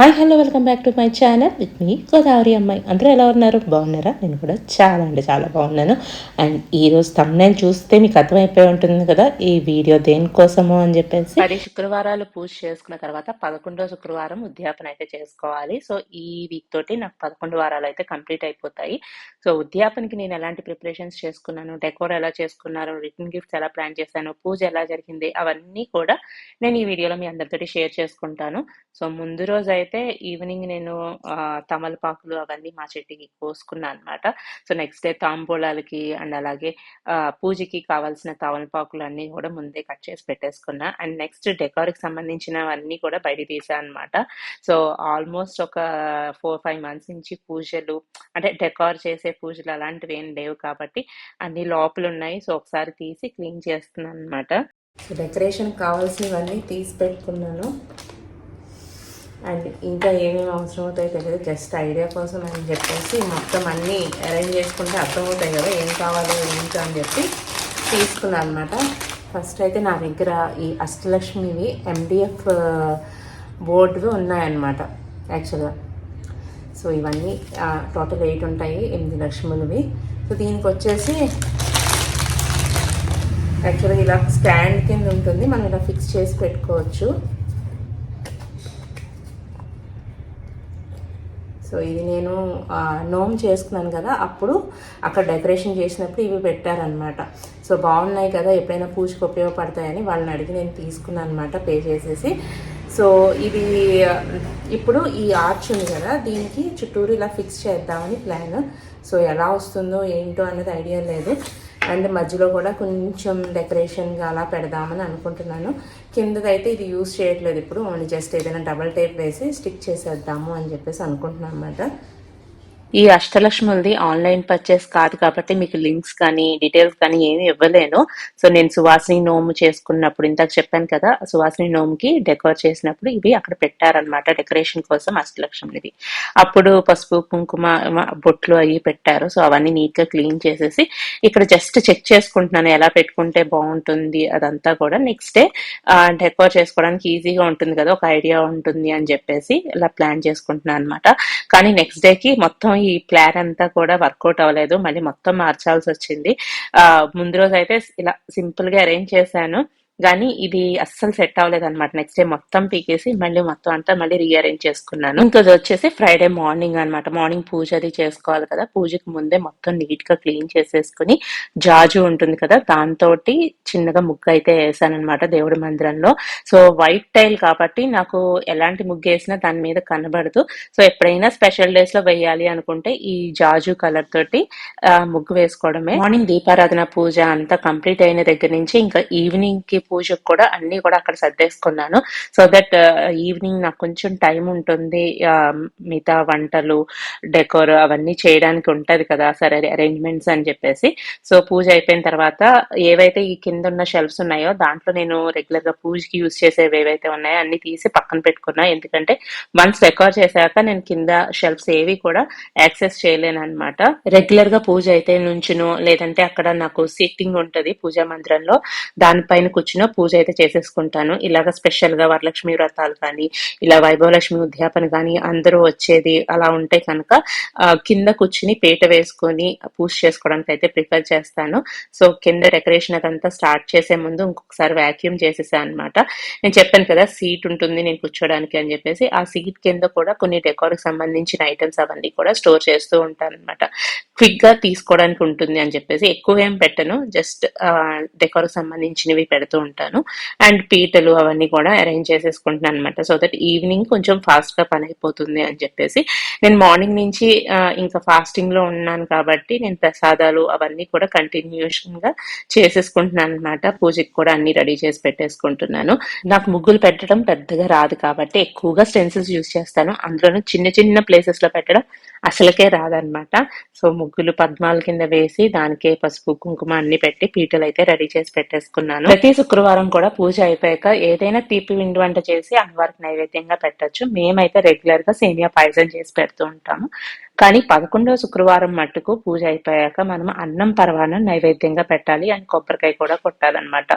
Hi hello welcome back to my channel with me Godavari అమ్మాయి అందరూ ఎలా ఉన్నారు? బాగున్నారా? నేను కూడా చాలా అంటే చాలా బాగున్నాను. అండ్ ఈరోజు తమ్మునేను చూస్తే మీకు అర్థమైపోయి ఉంటుంది కదా ఈ వీడియో దేనికోసము అని చెప్పేసి. పది శుక్రవారాలు పూజ చేసుకున్న తర్వాత పదకొండో శుక్రవారం ఉద్యాపన అయితే చేసుకోవాలి. సో ఈ వీక్ తోటి నాకు పదకొండు వారాలు అయితే కంప్లీట్ అయిపోతాయి. సో ఉద్యాపనకి నేను ఎలాంటి ప్రిపరేషన్స్ చేసుకున్నాను? డెకోర్ ఎలా చేసుకున్నాను రిటర్న్ గిఫ్ట్స్ ఎలా ప్లాన్ చేశాను? పూజ ఎలా జరిగింది? అవన్నీ కూడా నేను ఈ వీడియోలో మీ అందరితోటి షేర్ చేసుకుంటాను. సో ముందు రోజు అయితే ఈవినింగ్ నేను తమలపాకులు అవన్నీ మా చెట్టుకి కోసుకున్నాను అనమాట సో నెక్స్ట్ డే తాంబూలాలకి అండ్ అలాగే పూజకి కావాల్సిన తమలపాకులు అన్నీ కూడా ముందే కట్ చేసి పెట్టేసుకున్నా. అండ్ నెక్స్ట్ డెకార్కి సంబంధించినవన్నీ కూడా బయట తీసాను అనమాట సో ఆల్మోస్ట్ ఒక ఫోర్ ఫైవ్ మంత్స్ నుంచి పూజలు అంటే డెకార్ చేసే పూజలు అలాంటివి ఏం లేవు కాబట్టి అన్ని లోపలు ఉన్నాయి. సో ఒకసారి తీసి క్లీన్ చేస్తున్నాను అనమాట సో డెకరేషన్ కావాల్సినవన్నీ తీసి పెట్టుకున్నాను అండ్ ఇంకా ఏమేమి అవసరం అవుతాయో తెలియదు. జస్ట్ ఐడియా కోసం అని చెప్పేసి మొత్తం అన్నీ అరేంజ్ చేసుకుంటే అర్థమవుతాయి కదా ఏం కావాలో ఏంటో అని చెప్పి తీసుకున్నాను అనమాట ఫస్ట్ అయితే నా దగ్గర ఈ అష్టలక్ష్మివి ఎండిఎఫ్ బోర్డువి ఉన్నాయన్నమాట యాక్చువల్గా సో ఇవన్నీ టోటల్ ఎయిట్ ఉంటాయి ఎనిమిది లక్ష్ములవి. సో దీనికి వచ్చేసి యాక్చువల్గా ఇలా స్టాండ్ కింద ఉంటుంది. మనం ఇలా ఫిక్స్ చేసి పెట్టుకోవచ్చు. సో ఇది నేను నోమ్ చేసుకున్నాను కదా అప్పుడు అక్కడ డెకరేషన్ చేసినప్పుడు ఇవి పెట్టారనమాట సో బాగున్నాయి కదా ఎప్పుడైనా పూజకు ఉపయోగపడతాయని వాళ్ళని అడిగి నేను తీసుకున్నాను అనమాట పే చేసేసి. సో ఇది ఇప్పుడు ఈ ఆర్చ్ ఉంది కదా దీనికి చుట్టూరు ఇలా ఫిక్స్ చేద్దామని ప్లాన్. సో ఎలా వస్తుందో ఏంటో అనేది ఐడియా లేదు. అండ్ మధ్యలో కూడా కొంచెం డెకరేషన్గా అలా పెడదామని అనుకుంటున్నాను. కిందదైతే ఇది యూస్ చేయట్లేదు ఇప్పుడు. ఓన్లీ జస్ట్ ఏదైనా డబల్ టేప్ వేసి స్టిక్ చేసేద్దాము అని చెప్పేసి అనుకుంటున్నాను అనమాట ఈ అష్టలక్ష్ములది ఆన్లైన్ పర్చేస్ కాదు కాబట్టి మీకు లింక్స్ కానీ డీటెయిల్స్ కానీ ఏమీ ఇవ్వలేను. సో నేను సువాసిని నోము చేసుకున్నప్పుడు ఇందాక చెప్పాను కదా సువాసిని నోముకి డెకోర్ చేసినప్పుడు ఇవి అక్కడ పెట్టారనమాట డెకరేషన్ కోసం అష్టలక్ష్ములది. అప్పుడు పసుపు కుంకుమ బొట్లు అవి పెట్టారు. సో అవన్నీ నీట్గా క్లీన్ చేసేసి ఇక్కడ జస్ట్ చెక్ చేసుకుంటున్నాను ఎలా పెట్టుకుంటే బాగుంటుంది అదంతా కూడా. నెక్స్ట్ డే డెకోర్ చేసుకోవడానికి ఈజీగా ఉంటుంది కదా ఒక ఐడియా ఉంటుంది అని చెప్పేసి ఇలా ప్లాన్ చేసుకుంటున్నాను అనమాట కానీ నెక్స్ట్ డే కి మొత్తం ఈ ప్లాన్ అంతా కూడా వర్కౌట్ అవ్వలేదు. మళ్ళీ మొత్తం మార్చాల్సి వచ్చింది. ఆ ముందు రోజు అయితే ఇలా సింపుల్గా అరేంజ్ చేశాను. కానీ ఇది అస్సలు సెట్ అవ్వలేదు అనమాట నెక్స్ట్ డే మొత్తం పీకేసి మళ్ళీ మొత్తం అంతా మళ్ళీ రీఅరేంజ్ చేసుకున్నాను. ఇంకా వచ్చేసి ఫ్రైడే మార్నింగ్ అన్నమాట. మార్నింగ్ పూజ అది చేసుకోవాలి కదా. పూజకి ముందే మొత్తం నీట్గా క్లీన్ చేసేసుకుని జాజు ఉంటుంది కదా దాంతో చిన్నగా ముగ్గు అయితే వేసాను అనమాట దేవుడి మందిరంలో. సో వైట్ టైల్ కాబట్టి నాకు ఎలాంటి ముగ్గు వేసినా దాని మీద కనబడదు. సో ఎప్పుడైనా స్పెషల్ డేస్లో వేయాలి అనుకుంటే ఈ జాజు కలర్ తోటి ముగ్గు వేసుకోవడమే. మార్నింగ్ దీపారాధన పూజ అంతా కంప్లీట్ అయిన దగ్గర నుంచి ఇంకా ఈవినింగ్కి పూజకు కూడా అన్ని కూడా అక్కడ సర్దేసుకున్నాను. సో దట్ ఈవినింగ్ నాకు కొంచెం టైం ఉంటుంది ఆ, మిగతా వంటలు డెకోర్ అవన్నీ చేయడానికి ఉంటది కదా సరే అరేంజ్మెంట్స్ అని చెప్పేసి. సో పూజ అయిపోయిన తర్వాత ఏవైతే ఈ కింద ఉన్న షెల్ఫ్స్ ఉన్నాయో దాంట్లో నేను రెగ్యులర్గా పూజకి యూజ్ చేసేవి ఏవైతే ఉన్నాయో అన్ని తీసి పక్కన పెట్టుకున్నా. ఎందుకంటే వన్స్ రికార్డ్ చేశాక నేను కింద షెల్ఫ్స్ ఏవి కూడా యాక్సెస్ చేయలేను అనమాట రెగ్యులర్గా పూజ అయితే నుంచును లేదంటే అక్కడ నాకు సిట్టింగ్ ఉంటది పూజా మందిరంలో. దానిపైన వచ్చినా పూజ అయితే చేసేసుకుంటాను. ఇలాగ స్పెషల్గా వరలక్ష్మి వ్రతాలు కానీ ఇలా వైభవలక్ష్మి ఉద్యాపన కానీ అందరూ వచ్చేది అలా ఉంటే కనుక కింద కూర్చుని పీట వేసుకొని పూజ చేసుకోవడానికి అయితే ప్రిఫర్ చేస్తాను. సో కింద డెకరేషన్ అదంతా స్టార్ట్ చేసే ముందు ఇంకొకసారి వాక్యూమ్ చేసేసాను అనమాట నేను చెప్పాను కదా సీట్ ఉంటుంది నేను కూర్చోడానికి అని చెప్పేసి ఆ సీట్ కింద కూడా కొన్ని డెకోర్కి సంబంధించిన ఐటమ్స్ అవన్నీ కూడా స్టోర్ చేస్తూ ఉంటాను అనమాట క్విక్గా తీసుకోవడానికి ఉంటుంది అని చెప్పేసి ఎక్కువ ఏం పెట్టను. జస్ట్ డెకోర్కి సంబంధించినవి పెడుతూ ఉంటాను. అండ్ పీటలు అవన్నీ కూడా అరేంజ్ చేసేసుకుంటున్నాను అనమాట సో దట్ ఈవినింగ్ కొంచెం ఫాస్ట్గా పని అయిపోతుంది అని చెప్పేసి నేను మార్నింగ్ నుంచి ఇంకా ఫాస్టింగ్లో ఉన్నాను కాబట్టి నేను ప్రసాదాలు అవన్నీ కూడా కంటిన్యూషన్గా చేసేసుకుంటున్నాను అనమాట పూజకి కూడా అన్ని రెడీ చేసి పెట్టేసుకుంటున్నాను. నాకు ముగ్గులు పెట్టడం పెద్దగా రాదు కాబట్టి ఎక్కువగా స్టెన్సిల్స్ యూజ్ చేస్తాను. అందులోనూ చిన్న చిన్న ప్లేసెస్లో పెట్టడం అసలుకే రాదనమాట సో ముగ్గులు పద్మాల కింద వేసి దానికే పసుపు కుంకుమ అన్ని పెట్టి పీటలు అయితే రెడీ చేసి పెట్టేసుకున్నాను. ప్రతి శుక్రవారం కూడా పూజ అయిపోయాక ఏదైనా తీపి విండి వంట చేసి అమ్మవారికి నైవేద్యంగా పెట్టొచ్చు. మేమైతే రెగ్యులర్గా సేమియా పాయసం చేసి పెడుతూ ఉంటాము. కానీ పదకొండవ శుక్రవారం మట్టుకు పూజ అయిపోయాక మనం అన్నం పరవానం నైవేద్యంగా పెట్టాలి. అండ్ కొబ్బరికాయ కూడా కొట్టాలన్నమాట.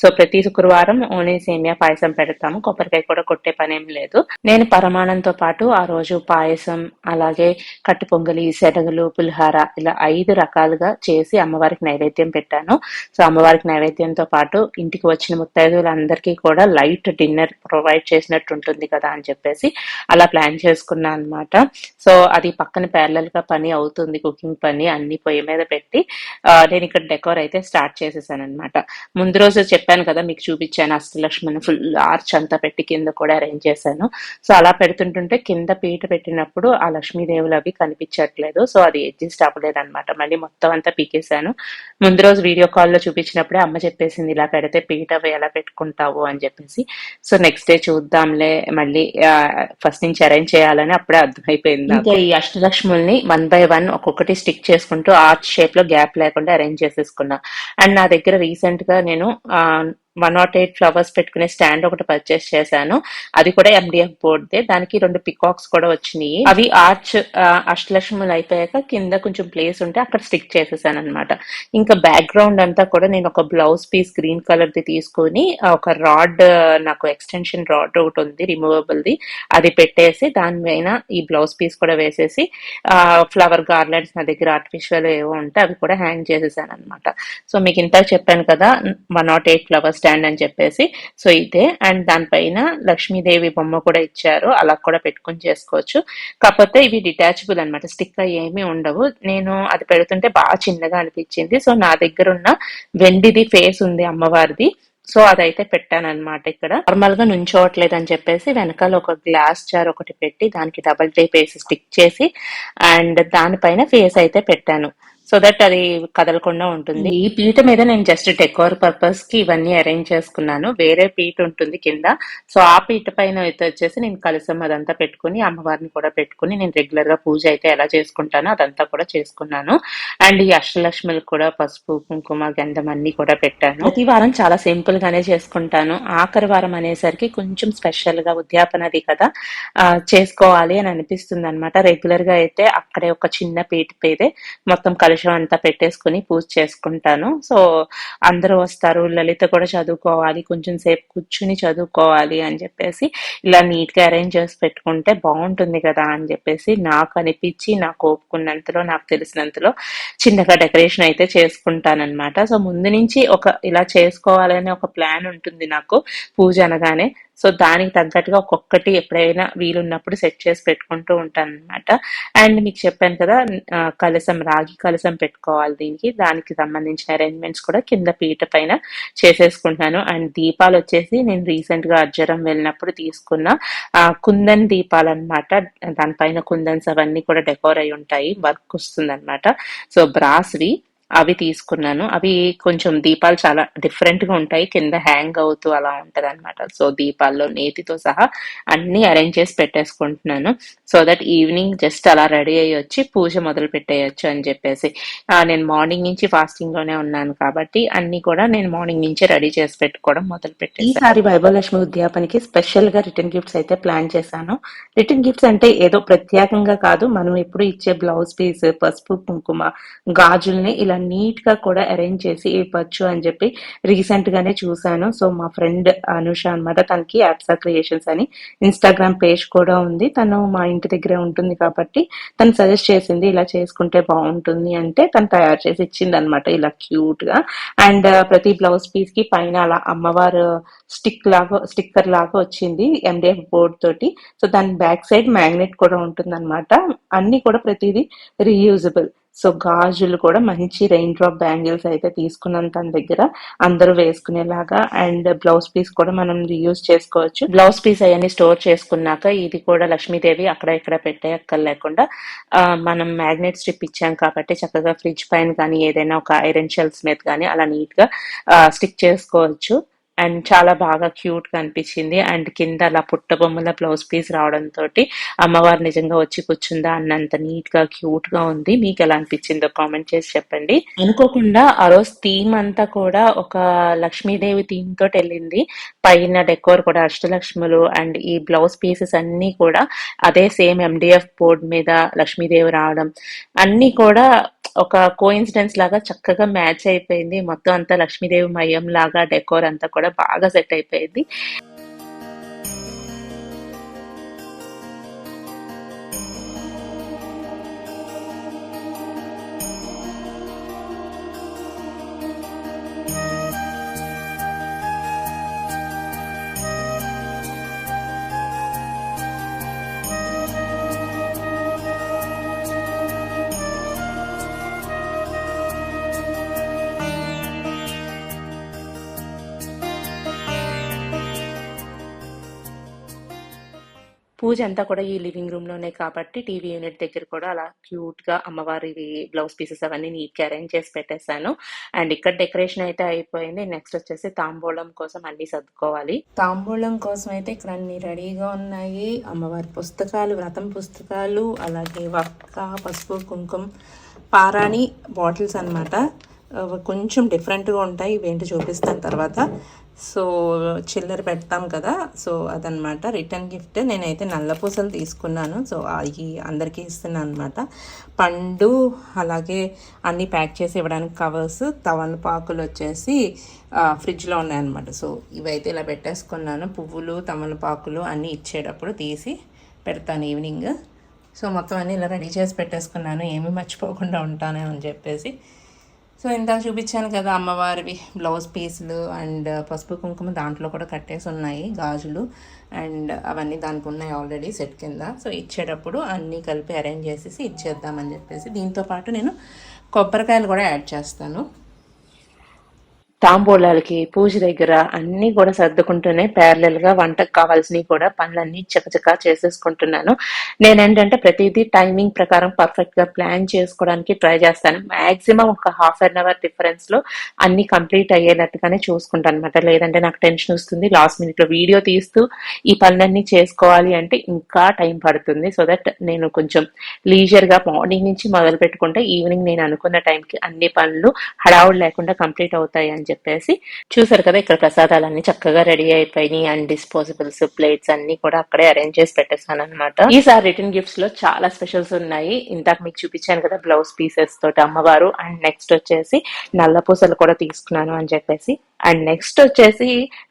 సో ప్రతి శుక్రవారం ఓన్లీ సేమియా పాయసం పెడతాము. కొబ్బరికాయ కూడా కొట్టే పని ఏం లేదు. నేను పరమాణంతో పాటు ఆ రోజు పాయసం అలాగే కట్టు పొంగలి శనగలు పులిహార ఇలా ఐదు రకాలుగా చేసి అమ్మవారికి నైవేద్యం పెట్టాను. సో అమ్మవారికి నైవేద్యంతో పాటు ఇంటికి వచ్చిన ముత్తైదులందరికీ కూడా లైట్ డిన్నర్ ప్రొవైడ్ చేసినట్టు ఉంటుంది కదా అని చెప్పేసి అలా ప్లాన్ చేసుకున్నాను అనమాట సో అది పక్కన ప్యారలల్గా పని అవుతుంది కుకింగ్ పని అన్ని పొయ్యి మీద పెట్టి నేను ఇక్కడ డెకోర్ అయితే స్టార్ట్ చేసేసాను అనమాట ముందు రోజు చెప్పాను కదా మీకు చూపించాను అష్టలక్ష్మిని ఫుల్ ఆర్చ్ అంతా పెట్టి కింద కూడా అరేంజ్ చేశాను. సో అలా పెడుతుంటుంటే కింద పీట పెట్టినప్పుడు ఆ లక్ష్మీదేవులు అవి కనిపించట్లేదు. సో అది అడ్జస్ట్ అవ్వలేదు అనమాట మళ్ళీ మొత్తం అంతా పీకేశాను. ముందు రోజు వీడియో కాల్లో చూపించినప్పుడే అమ్మ చెప్పేసింది ఇలా పెడితే పీట అవి ఎలా పెట్టుకుంటావు? అని చెప్పేసి. సో నెక్స్ట్ డే చూద్దాంలే మళ్ళీ ఫస్ట్ నుంచి అరేంజ్ చేయాలని అప్పుడే అర్థమైపోయింది ఇంకా ఈ అష్టలక్ష్ముల్ని వన్ బై వన్ ఒక్కొక్కటి స్టిక్ చేసుకుంటూ ఆర్చ్ షేప్లో గ్యాప్ లేకుండా అరేంజ్ చేసేసుకున్నా. అండ్ నా దగ్గర రీసెంట్గా నేను వన్ నాట్ ఎయిట్ ఫ్లవర్స్ పెట్టుకునే స్టాండ్ ఒకటి పర్చేస్ చేశాను. అది కూడా ఎండిఎఫ్ బోర్డ్దే దానికి రెండు పికాక్స్ కూడా వచ్చినాయి. అవి ఆర్చ్ అష్టలక్ష్ములు అయిపోయాక కింద కొంచెం ప్లేస్ ఉంటే అక్కడ స్టిక్ చేసేసాను అనమాట ఇంకా బ్యాక్గ్రౌండ్ అంతా కూడా నేను ఒక బ్లౌజ్ పీస్ గ్రీన్ కలర్ ది తీసుకొని ఒక రాడ్ నాకు ఎక్స్టెన్షన్ రాడ్ ఒకటి ఉంది రిమూవబుల్ ది. అది పెట్టేసి దానిపైన ఈ బ్లౌజ్ పీస్ కూడా వేసేసి ఫ్లవర్ గార్లెండ్స్ నా దగ్గర ఆర్టిఫిషియల్ ఏవో ఉంటే అవి కూడా హ్యాంగ్ చేసేసాను అనమాట సో మీకు ఇంత చెప్పాను కదా one not eight flowers stand అని చెప్పేసి. సో ఇదే. అండ్ దానిపైన లక్ష్మీదేవి బొమ్మ కూడా ఇచ్చారు. అలా కూడా పెట్టుకొని చేసుకోవచ్చు. కాకపోతే ఇవి డిటాచబుల్ అనమాట స్టిక్ ఏమీ ఉండవు. నేను అది పెడుతుంటే బాగా చిన్నగా అనిపించింది. సో నా దగ్గర ఉన్న వెండిది ఫేస్ ఉంది అమ్మవారిది. సో అదైతే పెట్టాను అనమాట ఇక్కడ. నార్మల్గా నుంచోవట్లేదు అని చెప్పేసి వెనకాల ఒక గ్లాస్ జార్ ఒకటి పెట్టి దానికి డబల్ టేప్ వేసి స్టిక్ చేసి అండ్ దానిపైన ఫేస్ అయితే పెట్టాను. సో దట్ అది కదలకుండా ఉంటుంది. ఈ పీట మీద నేను జస్ట్ డెకోర్ పర్పస్కి ఇవన్నీ అరేంజ్ చేసుకున్నాను. వేరే పీట ఉంటుంది కింద. సో ఆ పీట పైన అయితే వచ్చేసి నేను కలసం అదంతా పెట్టుకుని అమ్మవారిని కూడా పెట్టుకుని నేను రెగ్యులర్గా పూజ అయితే ఎలా చేసుకుంటానో అదంతా కూడా చేసుకున్నాను. అండ్ ఈ అష్టలక్ష్మిలు కూడా పసుపు కుంకుమ గంధం అన్ని కూడా పెట్టాను. ప్రతి వారం చాలా సింపుల్ గానే చేసుకుంటాను. ఆఖరి వారం అనేసరికి కొంచెం స్పెషల్గా ఉద్యాపనది కదా ఆ, చేసుకోవాలి అని అనిపిస్తుంది అనమాట రెగ్యులర్గా అయితే అక్కడే ఒక చిన్న పీట పేదే మొత్తం కలిసి కలుషం అంతా పెట్టేసుకుని పూజ చేసుకుంటాను. సో అందరూ వస్తారు లలిత కూడా చదువుకోవాలి కొంచెం సేపు కూర్చుని చదువుకోవాలి అని చెప్పేసి ఇలా నీట్గా అరేంజ్ చేసి పెట్టుకుంటే బాగుంటుంది కదా అని చెప్పేసి నాకు అనిపించి నాకు ఒప్పుకున్నంతలో నాకు తెలిసినంతలో చిన్నగా డెకరేషన్ అయితే చేసుకుంటానమాట సో ముందు నుంచి ఒక ఇలా చేసుకోవాలనే ఒక ప్లాన్ ఉంటుంది నాకు పూజ అనగానే. సో దానికి తగ్గట్టుగా ఒక్కొక్కటి ఎప్పుడైనా వీలున్నప్పుడు సెట్ చేసి పెట్టుకుంటూ ఉంటాను అనమాట అండ్ మీకు చెప్పాను కదా కలసం రాగి కలసం పెట్టుకోవాలి దీనికి. దానికి సంబంధించిన అరేంజ్మెంట్స్ కూడా కింద పీట పైన చేసేసుకుంటున్నాను. అండ్ దీపాలు వచ్చేసి నేను రీసెంట్గా అజ్జరం వెళ్ళినప్పుడు తీసుకున్న కుందన్ దీపాలు అనమాట దానిపైన కుందన్స్ అవన్నీ కూడా డెకోర్ అయి ఉంటాయి. వర్క్ వస్తుంది అనమాట సో బ్రాస్వి అవి తీసుకున్నాను. అవి కొంచెం దీపాలు చాలా డిఫరెంట్గా ఉంటాయి. కింద హ్యాంగ్ అవుతూ అలా ఉంటుంది అనమాట సో దీపాల్లో నేతితో సహా అన్ని అరేంజ్ చేసి పెట్టేసుకుంటున్నాను. సో దట్ ఈవినింగ్ జస్ట్ అలా రెడీ అయ్యి వచ్చి పూజ మొదలు పెట్టేయచ్చు అని చెప్పేసి. నేను మార్నింగ్ నుంచి ఫాస్టింగ్లోనే ఉన్నాను కాబట్టి అన్ని కూడా నేను మార్నింగ్ నుంచి రెడీ చేసి పెట్టుకోవడం మొదలు పెట్టాను ఈసారి వైభవలక్ష్మి ఉద్యాపనకి స్పెషల్గా రిటర్న్ గిఫ్ట్స్ అయితే ప్లాన్ చేశాను. రిటర్న్ గిఫ్ట్స్ అంటే ఏదో ప్రత్యేకంగా కాదు. మనం ఎప్పుడు ఇచ్చే బ్లౌజ్ పీస్ పసుపు కుంకుమ గాజుల్ని ఇలా నీట్గా కూడా అరేంజ్ చేసి ఇవ్వచ్చు అని చెప్పి రీసెంట్ గానే చూసాను సో మా ఫ్రెండ్ అనుష అనమాట తనకి యాప్సా క్రియేషన్స్ అని ఇన్స్టాగ్రామ్ పేజ్ కూడా ఉంది. తను మా ఇంటి దగ్గరే ఉంటుంది కాబట్టి తను సజెస్ట్ చేసింది ఇలా చేసుకుంటే బాగుంటుంది అంటే తను తయారు చేసి ఇచ్చింది అనమాట ఇలా క్యూట్గా అండ్ ప్రతి బ్లౌజ్ పీస్కి పైన అలా అమ్మవారు స్టిక్ లాగా స్టిక్కర్ లాగా వచ్చింది ఎండిఎఫ్ బోర్డ్ తోటి. సో దాని బ్యాక్ సైడ్ మ్యాగ్నెట్ కూడా ఉంటుంది అన్ని కూడా ప్రతిదీ రీయూజబుల్. సో గాజులు కూడా మంచి రెయిన్ డ్రాప్ బ్యాంగిల్స్ అయితే తీసుకున్నాను తన దగ్గర. అందరూ వేసుకునేలాగా. అండ్ బ్లౌజ్ పీస్ కూడా మనం రీయూజ్ చేసుకోవచ్చు. బ్లౌజ్ పీస్ అవన్నీ స్టోర్ చేసుకున్నాక ఇది కూడా లక్ష్మీదేవి అక్కడ ఇక్కడ పెట్టే లేకుండా ఆ, మనం మ్యాగ్నెట్ స్ట్రిప్ ఇచ్చాం కాబట్టి చక్కగా ఫ్రిడ్జ్ పైన కానీ ఏదైనా ఒక ఐరన్ షెల్స్ మీద కానీ అలా నీట్గా స్టిక్ చేసుకోవచ్చు. అండ్ చాలా బాగా క్యూట్గా అనిపించింది. అండ్ కింద అలా పుట్ట బొమ్మల బ్లౌజ్ పీస్ రావడంతో అమ్మవారు నిజంగా వచ్చి కూర్చుందా అన్నంత నీట్గా క్యూట్గా ఉంది. మీకు ఎలా అనిపించిందో కామెంట్ చేసి చెప్పండి. అనుకోకుండా ఆ రోజు థీమ్ అంతా కూడా ఒక లక్ష్మీదేవి థీమ్ తోటి వెళ్ళింది. పైన డెకోర్ కూడా అష్టలక్ష్ములు అండ్ ఈ బ్లౌజ్ పీసెస్ అన్ని కూడా అదే సేమ్ ఎండిఎఫ్ బోర్డ్ మీద లక్ష్మీదేవి రావడం అన్ని కూడా ఒక కోఇన్సిడెన్స్ లాగా చక్కగా మ్యాచ్ అయిపోయింది. మొత్తం అంతా లక్ష్మీదేవి మయం లాగా డెకోర్ అంతా కూడా బాగా సెట్ అయిపోయింది. పూజ అంతా కూడా ఈ లివింగ్ రూమ్లోనే కాబట్టి టీవీ యూనిట్ దగ్గర కూడా అలా క్యూట్గా అమ్మవారి బ్లౌజ్ పీసెస్ అవన్నీ నీట్గా అరేంజ్ చేసి పెట్టేశాను. అండ్ ఇక్కడ డెకరేషన్ అయితే అయిపోయింది. నెక్స్ట్ వచ్చేసి తాంబూలం కోసం అన్ని సర్దుకోవాలి. తాంబూలం కోసం అయితే ఇక్కడ అన్ని రెడీగా ఉన్నాయి. అమ్మవారి పుస్తకాలు వ్రతం పుస్తకాలు అలాగే వక్క పసుపు కుంకుమ పారాణి బాటిల్స్ అన్నమాట. కొంచెం డిఫరెంట్గా ఉంటాయి. ఇవేంటి చూపిస్తాను తర్వాత. సో చిల్లర పెడతాం కదా. సో అదనమాట రిటర్న్ గిఫ్ట్ నేనైతే నల్ల పూసలు తీసుకున్నాను. సో అవి అందరికీ ఇస్తున్నాను అనమాట పండు అలాగే అన్నీ ప్యాక్ చేసి ఇవ్వడానికి కవర్స్ తమలపాకులు వచ్చేసి ఫ్రిడ్జ్లో ఉన్నాయన్నమాట. సో ఇవైతే ఇలా పెట్టేసుకున్నాను. పువ్వులు తమలపాకులు అన్నీ ఇచ్చేటప్పుడు తీసి పెడతాను ఈవినింగ్. సో మొత్తం అన్నీ ఇలా రెడీ చేసి పెట్టేసుకున్నాను. ఏమీ మర్చిపోకుండా ఉంటానే అని చెప్పేసి సో ఇందాక చూపించాను కదా అమ్మవారివి బ్లౌజ్ పీసులు అండ్ పసుపు కుంకుమ దాంట్లో కూడా కట్టేసి ఉన్నాయి గాజులు అండ్ అవన్నీ దానికి ఉన్నాయి ఆల్రెడీ సెట్ కింద. సో ఇచ్చేటప్పుడు అన్నీ కలిపి అరేంజ్ చేసేసి ఇచ్చేద్దామని చెప్పేసి దీంతో పాటు నేను కొబ్బరికాయలు కూడా యాడ్ చేస్తాను. తాంబూలాలకి పూజ దగ్గర అన్ని కూడా సర్దుకుంటూనే ప్యారలల్గా వంటకు కావాల్సినవి కూడా పనులన్నీ చకచకా చేసేసుకుంటున్నాను. నేనేంటంటే ప్రతిదీ టైమింగ్ ప్రకారం పర్ఫెక్ట్గా ప్లాన్ చేసుకోవడానికి ట్రై చేస్తాను. మాక్సిమం ఒక హాఫ్ అన్ అవర్ డిఫరెన్స్లో అన్ని కంప్లీట్ అయ్యేటట్టుగానే చూసుకుంటాను అనమాట లేదంటే నాకు టెన్షన్ వస్తుంది. లాస్ట్ మినిట్లో వీడియో తీస్తూ ఈ పనులన్నీ చేసుకోవాలి అంటే ఇంకా టైం పడుతుంది. సో దట్ నేను కొంచెం లీజర్గా మార్నింగ్ నుంచి మొదలు పెట్టుకుంటే ఈవినింగ్ నేను అనుకున్న టైంకి అన్ని పనులు హడావుడు లేకుండా కంప్లీట్ అవుతాయి అని చెప్పేసి చూసారు కదా ఇక్కడ ప్రసాదాలన్నీ చక్కగా రెడీ అయిపోయినాయి అండ్ డిస్పోజబుల్స్ ప్లేట్స్ అన్ని కూడా అక్కడే అరేంజ్ చేసి పెట్టేసాను అనమాట ఈసారి రిటర్న్ గిఫ్ట్స్లో చాలా స్పెషల్స్ ఉన్నాయి. ఇందాక మీకు చూపించాను కదా బ్లౌజ్ పీసెస్ తోటి అమ్మవారు. అండ్ నెక్స్ట్ వచ్చేసి నల్ల పూసలు కూడా తీసుకున్నాను అని చెప్పేసి. అండ్ నెక్స్ట్ వచ్చేసి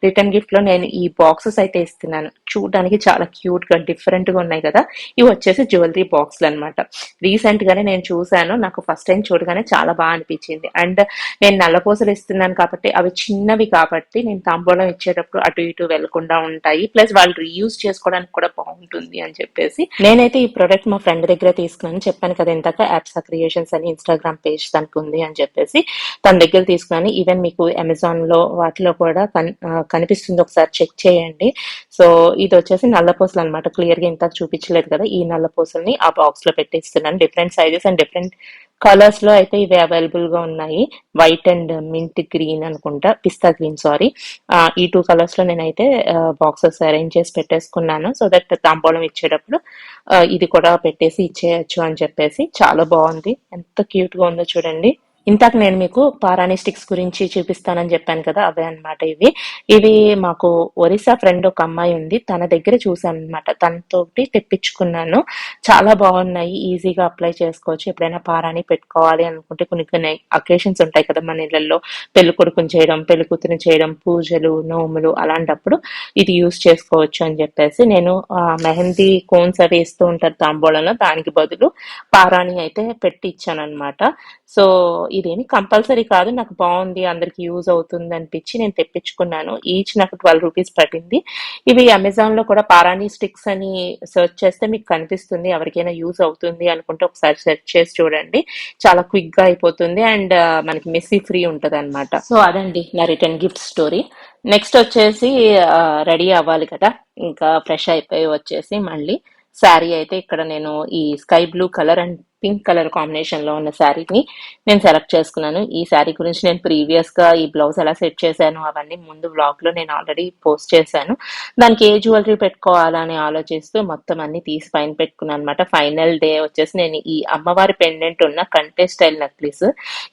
రిటర్న్ గిఫ్ట్లో నేను ఈ బాక్సెస్ అయితే ఇస్తున్నాను. చూడడానికి చాలా క్యూట్గా డిఫరెంట్గా ఉన్నాయి కదా. ఇవి వచ్చేసి జ్యువెలరీ బాక్స్లు అనమాట రీసెంట్ గానే నేను చూసాను నాకు ఫస్ట్ టైం చూడగానే చాలా బాగా అనిపించింది. అండ్ నేను నల్లపూసలు ఇస్తున్నాను కాబట్టి అవి చిన్నవి కాబట్టి నేను తాంబూలం ఇచ్చేటప్పుడు అటు ఇటు వెళ్ళకుండా ఉంటాయి. ప్లస్ వాళ్ళు రీయూజ్ చేసుకోవడానికి కూడా బాగుంటుంది అని చెప్పేసి నేనైతే ఈ ప్రోడక్ట్ మా ఫ్రెండ్ దగ్గర తీసుకున్నాను. చెప్పాను కదా ఇందాక యాప్స్ క్రియేషన్స్ అని ఇన్స్టాగ్రామ్ పేజ్ తనకు ఉంది అని చెప్పేసి తన దగ్గర తీసుకున్నాను. ఈవెన్ మీకు అమెజాన్లో వాటిలో కూడా కన్- కనిపిస్తుంది. ఒకసారి చెక్ చేయండి. సో ఇది వచ్చేసి నల్ల పూసలు అనమాట క్లియర్గా ఇంత చూపించలేదు కదా. ఈ నల్ల పూసల్ని ఆ బాక్స్లో పెట్టిస్తున్నాను. డిఫరెంట్ సైజెస్ అండ్ డిఫరెంట్ కలర్స్లో అయితే ఇవి అవైలబుల్గా ఉన్నాయి. వైట్ అండ్ మింట్ గ్రీన్ అనుకుంటా. పిస్తా గ్రీన్ సారీ ఈ టూ కలర్స్లో నేనైతే బాక్సెస్ అరేంజ్ చేసి పెట్టేసుకున్నాను. సో దట్ తాంబూలం ఇచ్చేటప్పుడు ఇది కూడా పెట్టేసి ఇచ్చేయచ్చు అని చెప్పేసి. చాలా బాగుంది. ఎంత క్యూట్గా ఉందో చూడండి. ఇంతాక నేను మీకు పారాణి స్టిక్స్ గురించి చూపిస్తానని చెప్పాను కదా అవే అన్నమాట ఇవి. ఇవి మాకు ఒరిస్సా ఫ్రెండ్ ఒక అమ్మాయి ఉంది. తన దగ్గర చూసాను అనమాట తనతోటి తెప్పించుకున్నాను. చాలా బాగున్నాయి. ఈజీగా అప్లై చేసుకోవచ్చు. ఎప్పుడైనా పారాణి పెట్టుకోవాలి అనుకుంటే కొన్ని కొన్ని అకేషన్స్ ఉంటాయి కదా మన ఇళ్ళలో. పెళ్ళి కొడుకుని చేయడం పెళ్ళి కూతురు చేయడం పూజలు నోములు అలాంటప్పుడు ఇది యూస్ చేసుకోవచ్చు అని చెప్పేసి నేను మెహందీ కోన్స్ అవి ఇస్తూ ఉంటారు తాంబూలంలో. దానికి బదులు పారాణి అయితే పెట్టి ఇచ్చాను అనమాట సో ఇదేమి కంపల్సరీ కాదు నాకు బాగుంది అందరికి యూజ్ అవుతుంది అనిపించి నేను తెప్పించుకున్నాను. ఈచ్ నాకు ట్వెల్వ్ రూపీస్ పట్టింది. ఇవి అమెజాన్లో కూడా పారాణి స్టిక్స్ అని సెర్చ్ చేస్తే మీకు కనిపిస్తుంది ఎవరికైనా యూజ్ అవుతుంది అనుకుంటే ఒకసారి సెర్చ్ చేసి చూడండి. చాలా క్విక్గా అయిపోతుంది అండ్ మనకి మెస్సీ ఫ్రీ ఉంటది అనమాట సో అదండి నా రిటర్న్ గిఫ్ట్ స్టోరీ. నెక్స్ట్ వచ్చేసి రెడీ అవ్వాలి కదా ఇంకా ఫ్రెష్ అయిపోయి వచ్చేసి మళ్ళీ శారీ అయితే ఇక్కడ నేను ఈ sky blue colour and pink colour కాంబినేషన్లో ఉన్న శారీని నేను సెలెక్ట్ చేసుకున్నాను. ఈ శారీ గురించి నేను ప్రీవియస్గా ఈ బ్లౌజ్ ఎలా సెట్ చేశాను అవన్నీ ముందు వ్లాగ్లో నేను ఆల్రెడీ పోస్ట్ చేశాను. దానికి ఏ జ్యువెలరీ పెట్టుకోవాలని ఆలోచిస్తూ మొత్తం అన్ని తీసి పైన పెట్టుకున్నాను అనమాట ఫైనల్ డే వచ్చేసి నేను ఈ అమ్మవారి పెండెంట్ ఉన్న కంటే స్టైల్ నెక్లెస్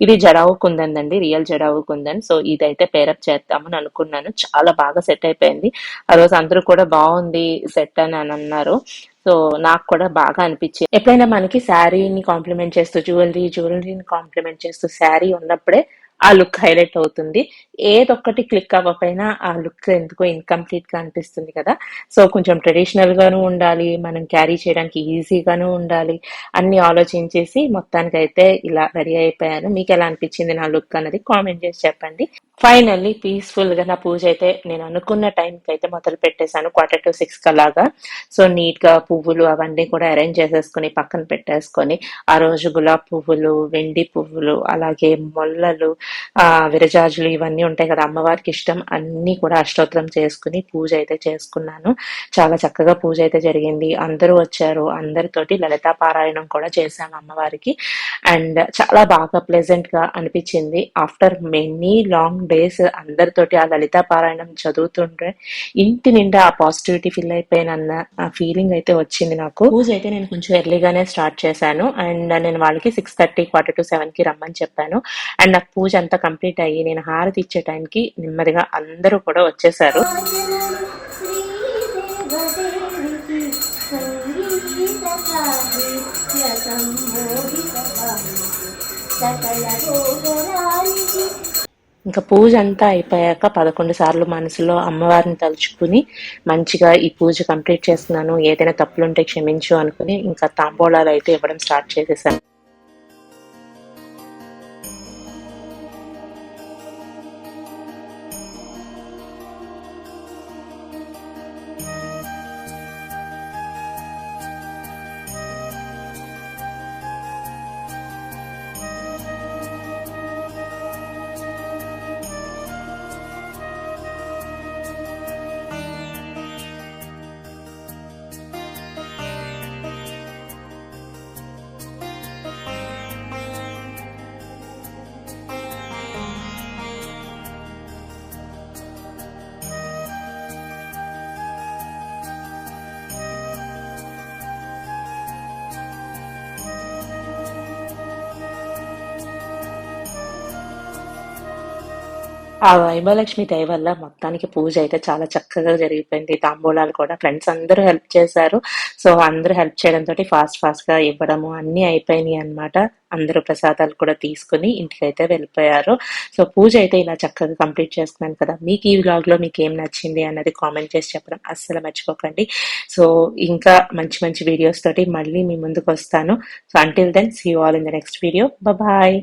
ఇది జడావు కుందన్ అండి రియల్ జడావు కుందన్. సో ఇదైతే పేరప్ చేద్దామని అనుకున్నాను. చాలా బాగా సెట్ అయిపోయింది. ఆ రోజు అందరూ కూడా బాగుంది సెట్ అని అని అన్నారు. సో నాకు కూడా బాగా అనిపించింది. ఎప్పుడైనా మనకి శారీని కాంప్లిమెంట్ చేస్తూ జ్యువెలరీ జ్యువెలరీని కాంప్లిమెంట్ చేస్తూ శారీ ఉన్నప్పుడే ఆ లుక్ హైలైట్ అవుతుంది. ఏదొక్కటి క్లిక్ అవ్వకపోయినా ఆ లుక్ ఎందుకో ఇన్కంప్లీట్గా అనిపిస్తుంది కదా. సో కొంచెం ట్రెడిషనల్ గాను ఉండాలి మనం క్యారీ చేయడానికి ఈజీగాను ఉండాలి అన్ని ఆలోచించేసి మొత్తానికి అయితే ఇలా రెడీ అయిపోయాను. మీకు ఎలా అనిపించింది నా లుక్ అన్నది కామెంట్ చేసి చెప్పండి. ఫైనల్లీ పీస్ఫుల్గా నా పూజ అయితే నేను అనుకున్న టైంకి అయితే మొదలు పెట్టేశాను. క్వార్టర్ టు సిక్స్ కలాగా. సో నీట్గా పువ్వులు అవన్నీ కూడా అరేంజ్ చేసేసుకుని పక్కన పెట్టేసుకొని ఆ రోజు గులాబ్ పువ్వులు వెండి పువ్వులు అలాగే మొల్లలు ఆ విరజాజులు ఇవన్నీ ఉంటాయి కదా అమ్మవారికి ఇష్టం అన్ని కూడా అష్టోత్తరం చేసుకుని పూజ అయితే చేసుకున్నాను. చాలా చక్కగా పూజ అయితే జరిగింది. అందరూ వచ్చారు. అందరితోటి లలితా పారాయణం కూడా చేశాను అమ్మవారికి. అండ్ చాలా బాగా ప్లెజెంట్గా అనిపించింది. ఆఫ్టర్ మెనీ లాంగ్ డేస్ అందరితోటి ఆ లలితా పారాయణం చదువుతుంటే ఇంటి నిండా ఆ పాజిటివిటీ ఫీల్ అయిపోయినన్న ఆ ఫీలింగ్ అయితే వచ్చింది నాకు పూజ అయితే నేను కొంచెం ఎర్లీగానే స్టార్ట్ చేశాను అండ్ నేను వాళ్ళకి సిక్స్ థర్టీ క్వార్టర్ టు సెవెన్కి రమ్మని చెప్పాను అండ్ నాకు పూజ అంతా కంప్లీట్ అయ్యి నేను హారతి ఇచ్చే టైంకి నెమ్మదిగా అందరూ కూడా వచ్చేసారు సకల భోగరానికి ఇంకా పూజ అంతా అయిపోయాక పదకొండు సార్లు మనసులో అమ్మవారిని తలుచుకుని మంచిగా ఈ పూజ కంప్లీట్ చేస్తున్నాను. ఏదైనా తప్పులుంటే క్షమించు అనుకుని ఇంకా తాంబూలాలు అయితే ఇవ్వడం స్టార్ట్ చేసేసాను. ఆ వైభలక్ష్మి దయ వల్ల మొత్తానికి పూజ అయితే చాలా చక్కగా జరిగిపోయింది. తాంబూలాలు కూడా ఫ్రెండ్స్ అందరూ హెల్ప్ చేశారు. సో అందరూ హెల్ప్ చేయడంతో ఫాస్ట్ ఫాస్ట్గా ఇవ్వడము అన్ని అయిపోయినాయి అన్నమాట. అందరూ ప్రసాదాలు కూడా తీసుకుని ఇంటికైతే వెళ్ళిపోయారు. సో పూజ అయితే ఇలా చక్కగా కంప్లీట్ చేసుకున్నాను కదా. మీకు ఈ వ్లాగ్లో మీకు ఏం నచ్చింది అన్నది కామెంట్ చేసి చెప్పడం అస్సలు మర్చిపోకండి. సో ఇంకా మంచి మంచి వీడియోస్ తోటి మళ్ళీ మీ ముందుకు వస్తాను. So until then see all in the next video bye